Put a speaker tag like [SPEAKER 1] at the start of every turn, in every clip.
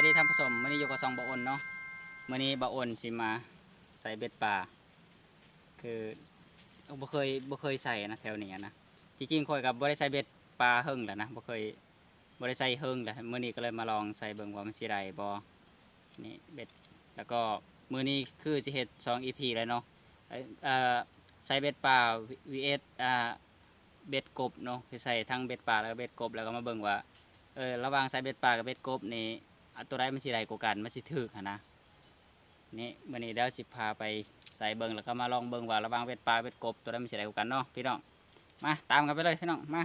[SPEAKER 1] ายดีท่านผู้ชมมื่อนี้อยู่กับซองบะอนเนาะมื่อนี้บะอนสิมาใส่เบ็ดปลาคือบ่เคยบ่เคยใส่นะแถวนี้นะที่จริงคอยกับบ่ได้ใส่เบ็ดปลาเฮิงแหล้วนะบ่เคยบ่ได้ใส่เฮิงแหล้วมื่อนี้ก็เลยมาลองใส่เบิ่งว่ามันสิได้บ่นี่เบ็ดแล้วก็มื่อนี้คือสิเฮ็ด2 EP แล้วเนาะเอ้ยเอ่อใส่เบ็ดปลา vs อ่าเบ็ดกบเนาะคือใส่ทั้งเบ็ดปลาแล้วก็เบ็ดกบแล้วก็มาเบิ่งว่าเออระหว่างใส่เบ็ดปลากับเบ็ดกบนี่ อัตัวไดมันสิไรกว่ากันมันสิถึกนนะนี่มื่อนี้เดี๋ยวสิพาไปใส่เบิงแล้วก็มาลองเบิงว่าระหว่างเป็ดปลาเป็ดกบตัวไดมันสิไรกว่ากันเนาะพี่น้องมาตามกันไปเลยพี่น้องมา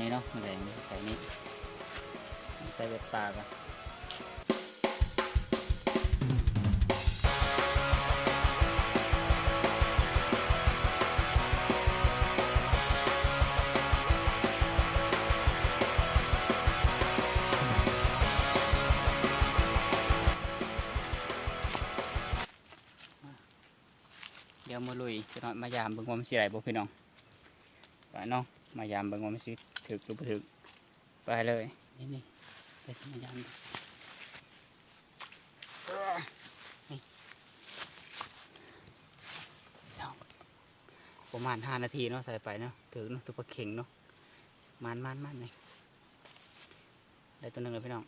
[SPEAKER 1] นี้เนาะมือแรงใส่นี้ใส่เบ็ดปลาก่อนเดี๋ยวมาลุยจะน้อยมายามเบิ่งว่ามันสิไรบ่พี่น้องไปเนาะมายามเบิ่งว่ามันสิ ถึกหรือบ่ถึก ไปเลย นี่นี่ไปมายามดูเอ้อนี่เดี๋ยวประมาณห้านาทีเนาะใส่ไปเนาะถึงเนาะตัวเข่งเนาะมันมันมันเลยได้ตัวหนึ่งเลยพี่น้อง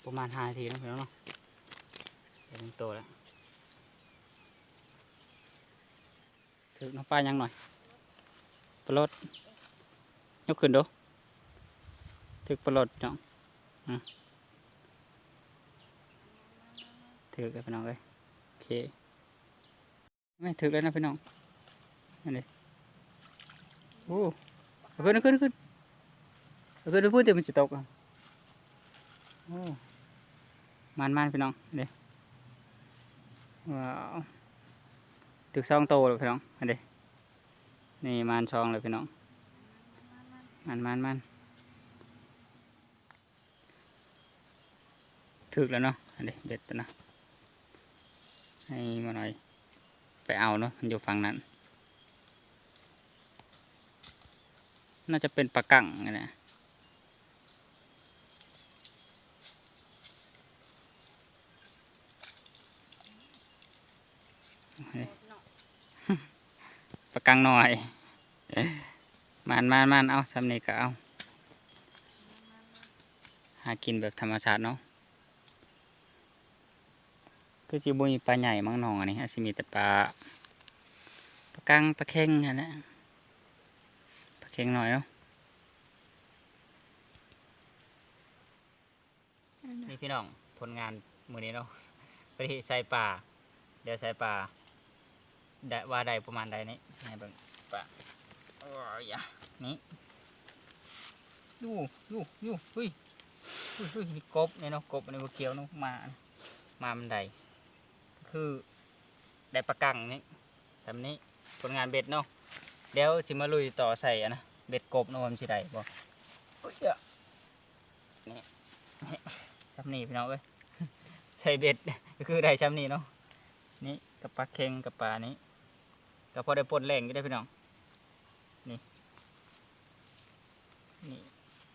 [SPEAKER 1] โอ้ ประมาณห้านาทีนะพี่น้องเนาะเดี๋ยวมันโตแล้วถึกน้องป้ายังหน่อยปลดยกขึ้นดูถึกปลดน้องอะถึกแล้วพี่น้องเลยโอเคไม่ถึกแล้วนะพี่น้องนั่นเลยโอ้ขึ้นขึ้นขึ้นขึ้นพูดเดี๋ยวมันจะตกอะโอ้ มันมันพี่น้องเด้ว้าวตึกซองโตเลยพี่น้องอันเด้นี่มันซองเลยพี่น้องมันมันมันถึกแล้วเนาะอันเด้เด็ดตัวนะให้มาหน่อยไปเอาเนาะมันอยู่ฝั่งนั้น น่าจะเป็นปลากั่งนี่นะ ประกังหน่อยมันมันมันเอาสำเนีก็เอา หากินแบบธรรมชาติเนาะคือสิบุมีปลาใหญ่มังหนองอันนี้อาจสิมีแต่ปลาปลากังปลาเค็งอันนั้นปลาเค็งหน่อยเนาะนี่พี่น้องผลงานมือนี้เนาะไปใส่ป่าเดี๋ยวใส่ปลา ได้ว่าได้ประมาณใดนี้ให้เบิ่งปลาโอ้ยอย่านี่ดูดูดูเฮ้ยเฮ้ยเฮ้ยนี่กบนี่เนาะกบอันนี้บ่เกี่ยวเนาะมามามันใดคือได้ปลากังนี่ทำนี้ผลงานเบ็ดเนาะเดี๋ยวสิมาลุยต่อใส่อะนะเบ็ดกบเนาะมันสิได้บ่โอ้ยอะนี่นี่ทำนี่พี่น้องเอ้ยใส่เบ็ดก็คือได้ช้ำนี่เนาะนี่กับปลาเค็งกับปลานี้ ก็พอได้ปนแรงก็ได้พี่น้อง นี่ นี่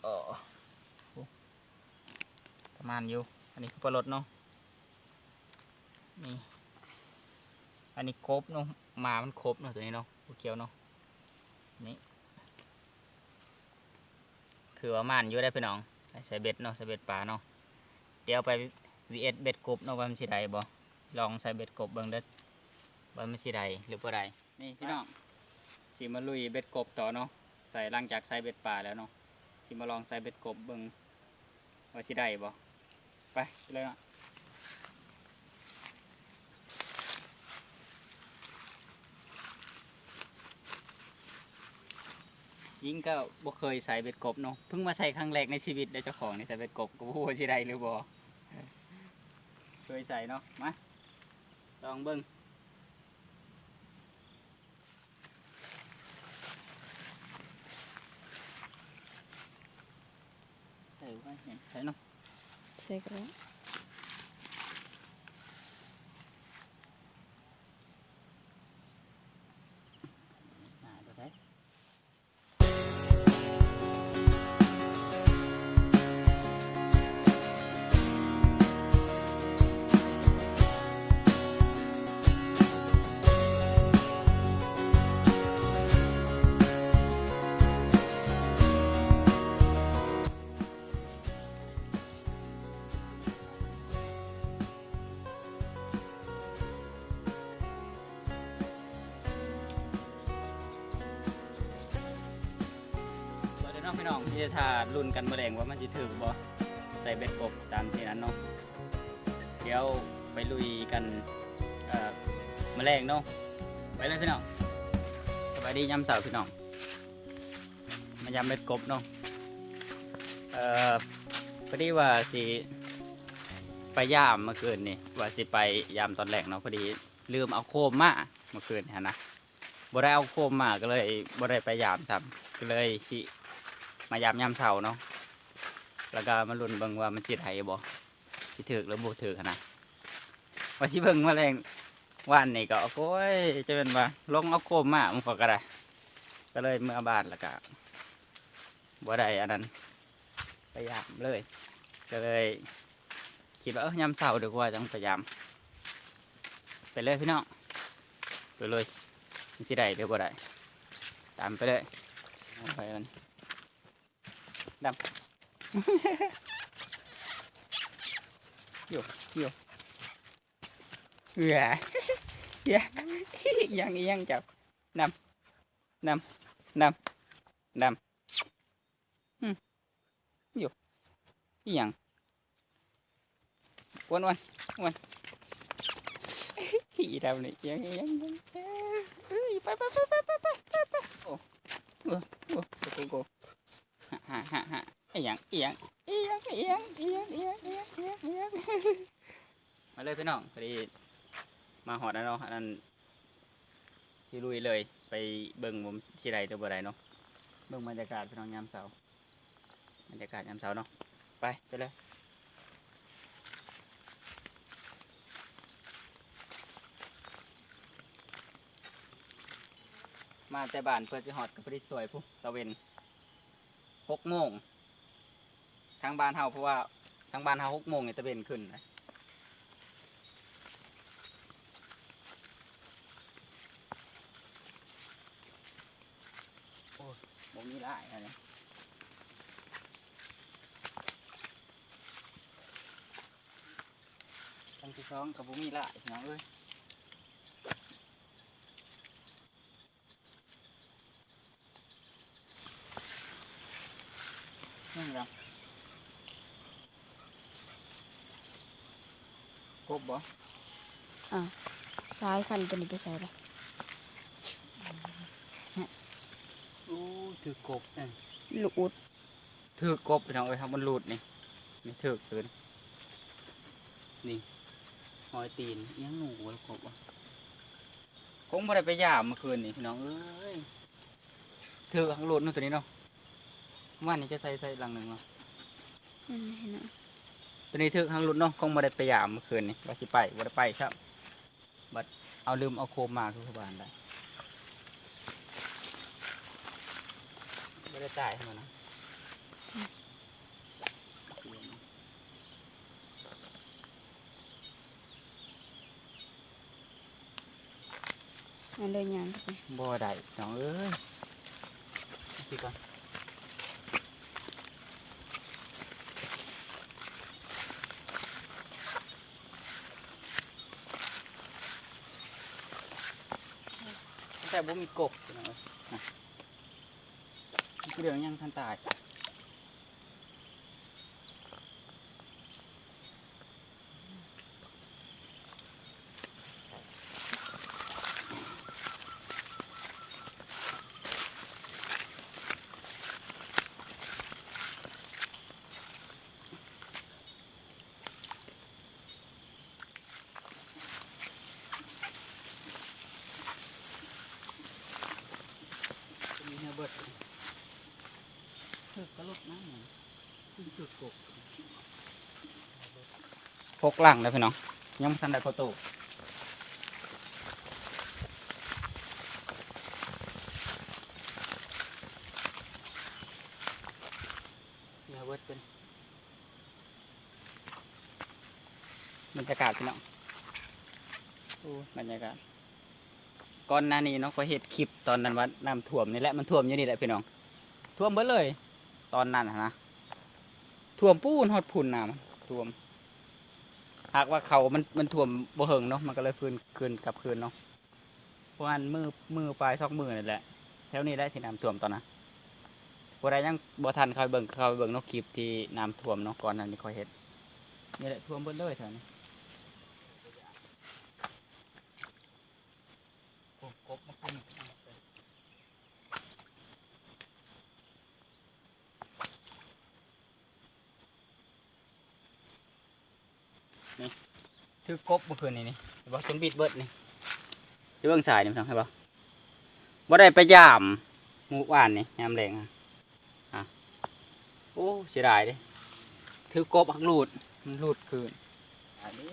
[SPEAKER 1] อ๋อประมาณอยู่ อันนี้คือปลาลดเนาะ นี่ อันนี้ครบเนาะหมามันครบเนาะตัวนี้เนาะผูเขียวเนาะ นี่คือว่ามันอยู่ได้พี่น้องใส่เบ็ดเนาะใส่เบ็ดปลาเนาะ เดี๋ยวไป vs เบ็ดกบเนาะว่ามันสิได้บ่ลองใส่เบ็ดกบเบิ่งเด้อว่ามันสิได้หรือบ่ได้ นี่พี่น้องสิมาลุยเบ็ดกบต่อเนาะใส่หลังจากใส่เบ็ดป่าแล้วเนาะสิมาลองใส่เบ็ดกบเบิ่งว่าสิได้บ่ไปเลยเนะยิงก็บ่เคยใส่เบ็ดกบเนาะเพิ่งมาใส่ครั้งแรกในชีวิตได้เจ้าของในใส่เบ็ดกบก็บ่รู้ว่าสิได้หรือบ่เคยใส่เนาะมาลองเบิ้ง thử coi thấy không thấy không นาะพี่น้องที่จะทารุ่นกันแมลงว่ามันจะถึงบ่ใส่เบ็ดกบตามที่นั้นเนาะเดี๋ยวไปลุยกันแมลงเนาะไปเลยพี่น้องสบายดียามเสาร์พี่น้องมายามเบ็ดกบเนาะเอ่อพอดีว่าสิไปยามเมื่อคืนนี่ว่าสิไปยามตอนแรกเนาะพอดีลืมเอาโคมมาเมื่อคืนฮะนะบ่ได้เอาโคมมาก็เลยบ่ได้ไปยามซ้ำก็เลยสิ มายามยามเช้าเนาะแล้วก็มาลุ้นเบิ่งว่ามันสิได้บ่สิถึกหรือบ่ถึกหั้นนะว่าสิเบิ่งมาแมลงวันนี่ก็โอ้ยจะเป็นว่าลงเอาโคมมามันก็ก็ได้ก็เลยเมื่อบ้านแล้วก็บ่ได้อันนั้นพยายามเลย ก็เลยคิดว่าเออยามเสาดีกว่าจังพยายามไปเลยพี่น้องไปเลยมันสิได้เดี๋ยวบ่ได้ตามไปเลยไปมัน nằm vô vô. Gà dạ. Giăng giăng chào nằm nằm nằm nằm vô. Dân quên quên quên. Gì đâu này giăng giăng, dân bye bye bye bye bye bye bye oh oh oh oh oh ฮะฮะฮะอียังอียังอียังอียังอียังอียังอียังอียังอียงมาเลยพี่น้องพอดีมาหอดแล้วเนาะอันนั้นที่ลุยเลยไปเบิ่งมุมที่ใดตัวบ่ใดเนาะเบิ่งบรรยากาศพี่น้องยามเช้าบรรยากาศยามเช้าเนาะไปไปเลยมาแต่บ้านเพื่อจะหอดกับพอดีสวยผู้ตะเวน หกโมงทางบ้านเฮาเพราะว่าทางบ้านเฮาหกโมงเนี่ยตะเวนขึ้นนะโอ้ยบ่มีหลายอันนี้ตั้งที่สองกับบุมีละน้องเอ้ย นี่เหรอกบบ่
[SPEAKER 2] อ่าซ้ายคันตัวนี้ไปใส่ละ
[SPEAKER 1] โอ้ถือกบเอ้ย
[SPEAKER 2] ลูกอุด
[SPEAKER 1] ถือกบพี่น้องเอ้ยครับมันหลุดนี่นี่ถือกเลยนี่หอยตีนอิหยังหนูวะกบวะคงบ่ได้ไปยามเมื่อคืนนี่พี่น้องเอ้ยถือกข้างหลุดเนู่นตัวนี้เนาะ ว่านี่จะใส่ใส่หลังหนึ่งเนาะ
[SPEAKER 2] นั่นเห็นไหม
[SPEAKER 1] ตัวนี้ถือกข้างหลุดเนาะคงบ่ได้ไปยามเมื่อคืนนี่ว่าสิไปบ่ได้ไปครับบัดเอาลืมเอาโคมมาคือบ้านได้บ่ได้จ่ายให้มันนะ
[SPEAKER 2] นั่นเลยยางเข้าไป
[SPEAKER 1] บ่ได้น้องเอ้ยพี่ก่อน แต่บ่มีกบพี่น้องเอ้ยนะเรื่อยังทันตายมีเนื้อเบิดถึกกระลุกน้ำมันขึ้นถึกกบ พกหลังเลยพี่น้องยังไม่ทันได้พอโตเนื้อเบิดเป็นบรรยากาศพี่น้องโอ้บรรยากาศก่อนหน้านี้เนาะก็เห็ดคลิปตอนนั้นว่าน้ำท่วมนี่แหละมันท่วมอยู่นี่แหละพี่น้องท่วมเบิดเลย ตอนนั้นนะ ท่วมปูนฮอดพุ่นน้ำท่วม หากว่าเขามันมันท่วมบ่เหิงเนาะมันก็เลยฟื้นคืนกลับคืนเนาะเพราะว่ามือมือปลายซอกมือนี่แหละแถวนี้ได้ที่น้ำท่วมตอนนั้นบ่ได้ยังบ่ทันเขาเบิ่งเขาเบิ่งนาะคลิปที่น้ำท่วมเนาะก่อนนั้นนี่เขาเห็ดนี่แหละท่วมเบิดเลยแถวนี้ กบกบมาคุมนี่ คือกบเมื่อคืนนี้นี่เห็นบ่จนบิดเบิดนี่จะเบิ้งสายนี่มันทำให้บ่บ่ได้ไปยามหมู่บ้านนี่ยามแรงอะอะโอ้เสียดายเด้ถือกบหักหลุดมันหลุดคืนอันนี้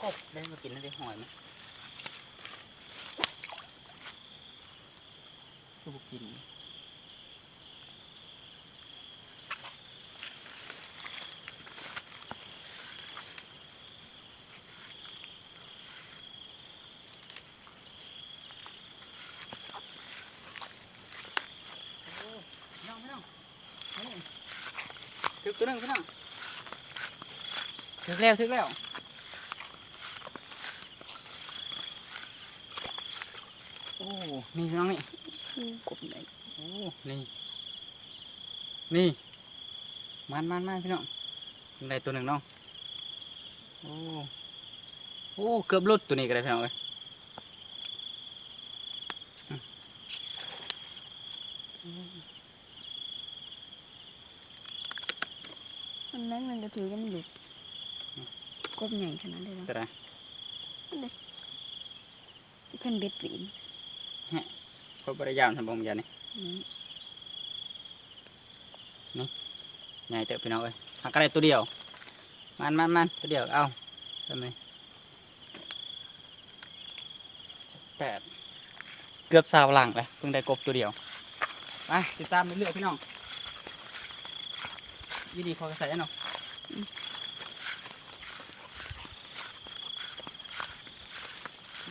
[SPEAKER 1] กบได้มา กินแล้วได้หอยไหมก็บกินโอ้พี่น้องพี่น้องมานี่ถึกตัวหนึงพี่น้องถึกแล้วถึกแล้ว โอ้ นี่พี่น้องนี่
[SPEAKER 2] คือกบไหน
[SPEAKER 1] โอ้นี่นี่มันมันมันพี่น้องได้ตัวหนึ่งน้องโอ้โอ้เกือบหลุดตัวนี้ก็ได้พี่น้องเอ้ย
[SPEAKER 2] มันนั้นมันก็ถือกันอยู่กบใหญ่ขนาดเลยเนาะ
[SPEAKER 1] ก็ได้
[SPEAKER 2] เพิ่นเบ็ดปีน
[SPEAKER 1] เขาบริยามทำบงยานี่
[SPEAKER 2] อืม
[SPEAKER 1] ใหญ่เตอะพี่น้องเอ้ยหักอะไรตัวเดียว มันมันมันตัวเดียว เอาทำไมแปดเกือบสาวหลังเลยเพิ่งได้กบตัวเดียว ไปติดตามไปเรื่อยๆพี่น้องยี่ดีคอยใส่เนาะ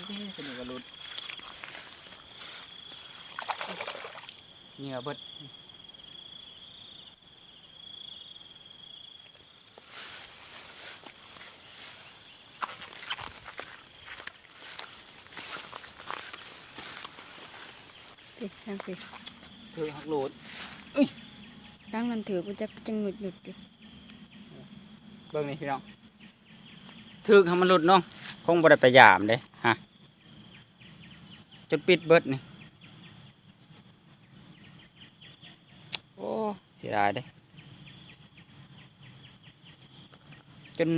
[SPEAKER 1] นี่สนุกกับรุด เหงื่อเบิด
[SPEAKER 2] ดิทางสิ
[SPEAKER 1] คือหักโหลด
[SPEAKER 2] ทางนั้นถือกูจะจังหยุดหยุดอยู่
[SPEAKER 1] เบิ่งนี่พี่น้องถึกให้มันหลุดเนาะคงบ่ได้ไปยามเด้ฮะจนปิดเบิดนี่โอ้เสียดายเด้จน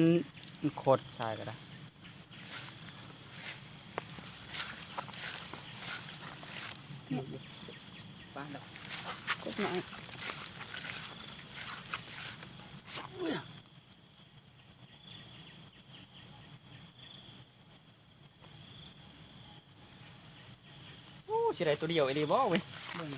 [SPEAKER 1] มันโคตรใช่ก็ได้บ้านเรา
[SPEAKER 2] กดหน่อย
[SPEAKER 1] โอ้สิได้ตัวเดียวไอ้ดีบ่เว้ยเบิ่ง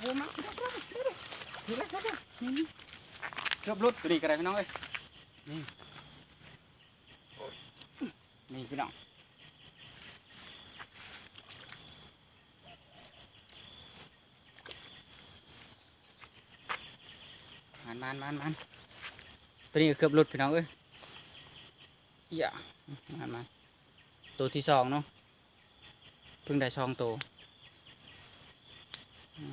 [SPEAKER 1] โอ้มาเดี๋ยวเดี๋ยวเดี๋ยว เดี๋ยวเดี๋ยวเดี๋ยวนี่เกือบหลุดตัวนี้ก็ได้พี่น้องเอ้ยนี่นี่พี่น้องมันมันมันมันตัวนี้ก็เกือบหลุดพี่น้องเอ้ยอย่ามันมันตัวที่สองเนาะเพิ่งได้สองตัวม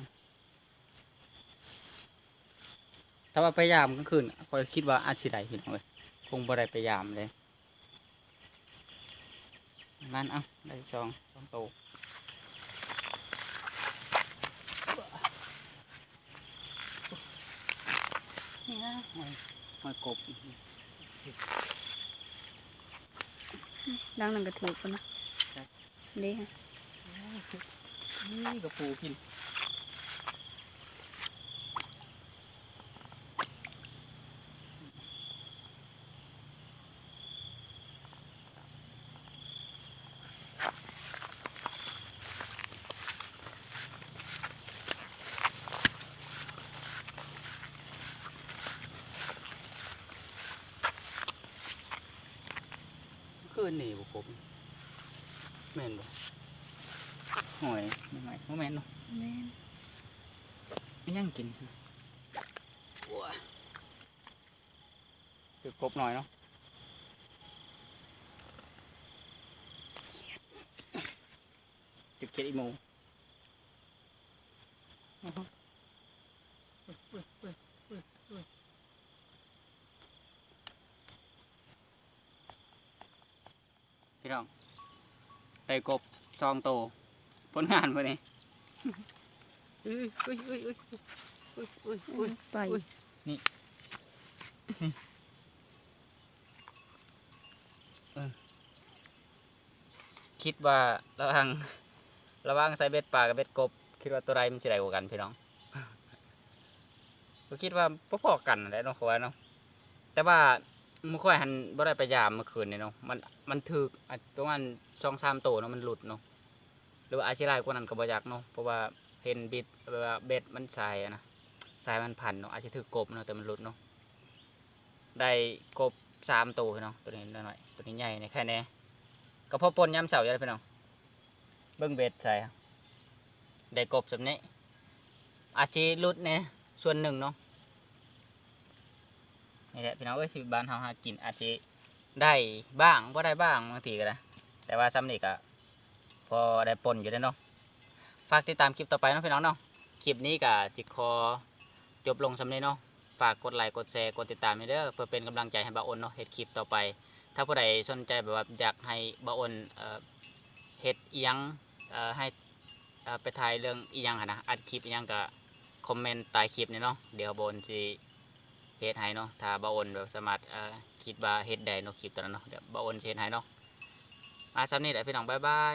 [SPEAKER 1] ถ้าว่าไปยามกลางคืนคอยคิดว่าอาจสิได้พี่น้องเอ้ยคงบ่ได้ไปยามเลยมันเอาได้สองสองตัวนี่นะหอยหอยกบ
[SPEAKER 2] ดังนั้นก็ถือกันนะดีฮะ
[SPEAKER 1] นี่กระปูกิน นนี่บุกบแม่นบ่หอยไม่ไหมบ่แม่นเนาะ
[SPEAKER 2] แม่น
[SPEAKER 1] ไม่ยังกินโอ้ยคือกบหน่อยเนาะจุดเกล็ดอีโมอื้อหืออุ้ยอุ้ยอุ้ยอุ้ยพี่น้อง ไปกบซองโตผลงานพอนี้อุ้ยอุ้ยอุ้ยอุ้ยอุ้ยอุ้ยอุ้ย
[SPEAKER 2] ไป
[SPEAKER 1] อุ้ยคิดว่าระหว่างระหว่างใส่เบ็ดปลากับเบ็ดกบ คิดว่าตัวใดมันสิได้กว่ากันพี่น้องก็คิดว่าพอๆกันแหละเนาะเขาว่าเนาะแต่ว่า มันค่อยหันบ่ได้ไปยามเมื่อคืนเนี่ยเนาะมันมันถึกอาจประมาณสองสามตัวเนาะมันหลุดเนาะหรือว่าอาชีพไรกว่านั้นก็บ่อยากเนาะเพราะว่าเห็นบิดแบบว่าเบ็ดมันสายอะนะสายมันพันเนาะอาจจะถึกกบเนาะแต่มันหลุดเนาะได้กบสามตัวพี่น้องตัวนี้น้อยๆตัวนี้ใหญ่ในแค่นี้ก็พอปนย้ำเสาอยู่แล้วพี่น้องเบิ้งเบ็ดใส่ได้กบสำนี้อาจจะรุดเนี่ยส่วนหนึ่งเนาะ นี่แหละพี่น้องเอ้ยที่บ้านเฮาหากินอาจจะได้บ้างว่าได้บ้างบางทีก็ได้แต่ว่าซ้ำนี่ก็พอได้ปนอยู่ได้วเนาะฝากติดตามคลิปต่อไปเนาะพี่น้องเนาะคลิปนี้ก็สิคอจบลงสำเนี้เนาะฝากกดไลค์กดแชร์กดติดตามให้เด้อเพื่อเป็นกำลังใจให้บ่าอ้นเนาะเฮ็ดคลิปต่อไป ถ้าผู้ใดสนใจแบบว่าอยากให้บ่าอ้นเอ่อเฮ็ดอียังให้ไปถ่ายเรื่องอียังนะอัดคลิปอียังก็คอมเมนต์ใต้คลิปนี่เนาะเดี๋ยวบ่าวอ้นสิ เฮ็ดให้เนาะถ้าบ่าอ้นแบบสามารถคิดว่าเฮ็ดได้เนาะคลิปตอนนั้นเนาะเดี๋ยวบ่าอ้นเฮ็ดให้เนาะมาซ้ำนี่แหละพี่น้องบ๊ายบาย